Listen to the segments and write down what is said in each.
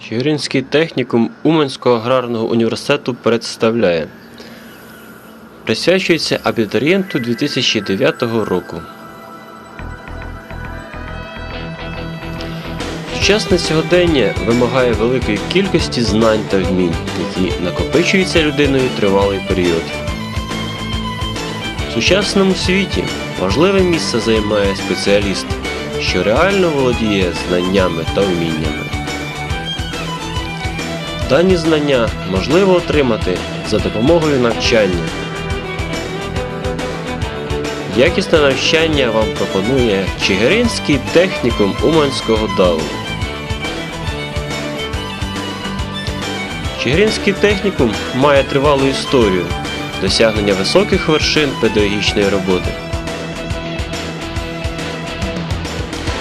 Чигиринський технікум Уманського аграрного університету представляє. Присвячується абітурієнту 2009 року. Сучасне сьогодення вимагає великої кількості знань та вмінь, які накопичуються людиною тривалий період. В сучасному світі важливе місце займає спеціаліст, що реально володіє знаннями та вміннями. Дані знання можливо отримати за допомогою навчання. Якісне навчання вам пропонує Чигиринський технікум Уманського ДАУ. Чигиринський технікум має тривалу історію досягнення високих вершин педагогічної роботи.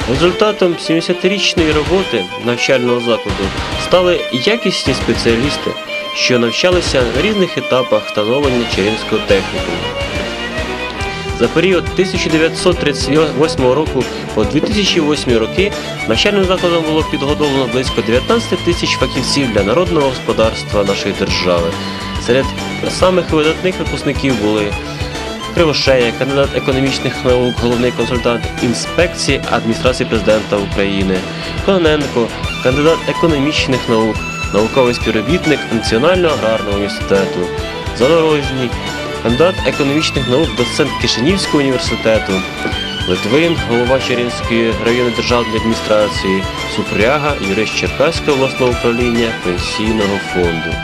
Результатом 70-річної роботи навчального закладу стали якісні спеціалісти, що навчалися на різних етапах становлення Чигиринського технікуму. За період 1938 року по 2008 роки навчальним закладом було підготовлено близько 19 тисяч фахівців для народного господарства нашої держави. Серед самих видатних випускників були Кривошея, кандидат економічних наук, головний консультант інспекції адміністрації президента України, Кононенко, кандидат економічних наук, науковий співробітник Національного аграрного університету, Задорожній, кандидат економічних наук, доцент Кишинівського університету, Литвин, голова Чернівської районної державної адміністрації, Супряга, юрист Черкаського обласного управління пенсійного фонду.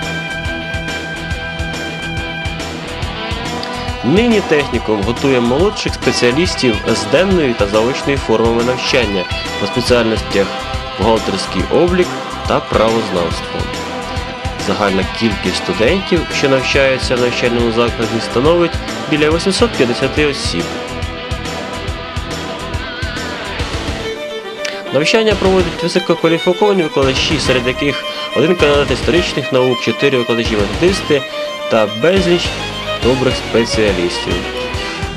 Нині технікум готує молодших спеціалістів з денною та заочною формами навчання по спеціальностях бухгалтерський облік та правознавство. Загальна кількість студентів, що навчаються в навчальному закладі, становить біля 850 осіб. Навчання проводять висококваліфіковані викладачі, серед яких один кандидат історичних наук, чотири викладачі методисти та безліч добрих спеціалістів.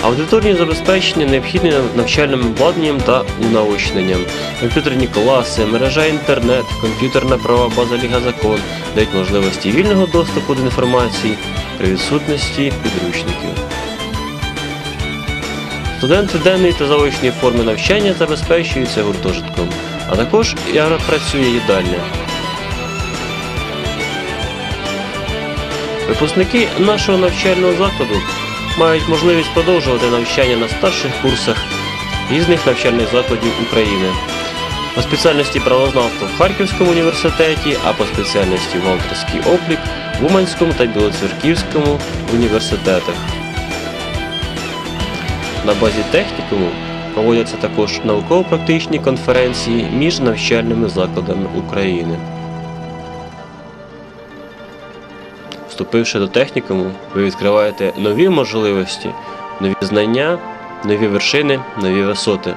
Аудиторні забезпечення необхідні навчальним обладнанням та унаочненням. Комп'ютерні класи, мережа інтернет, комп'ютерна права база Ліга Закон дають можливості вільного доступу до інформації при відсутності підручників. Студенти денної та заочної форми навчання забезпечуються гуртожитком, а також працює їдальня. Випускники нашого навчального закладу мають можливість продовжувати навчання на старших курсах різних навчальних закладів України. По спеціальності правознавства в Харківському університеті, а по спеціальності бухгалтерський облік в Уманському та Білоцерківському університетах. На базі технікуму проводяться також науково-практичні конференції між навчальними закладами України. Вступивши до технікуму, ви відкриваєте нові можливості, нові знання, нові вершини, нові висоти.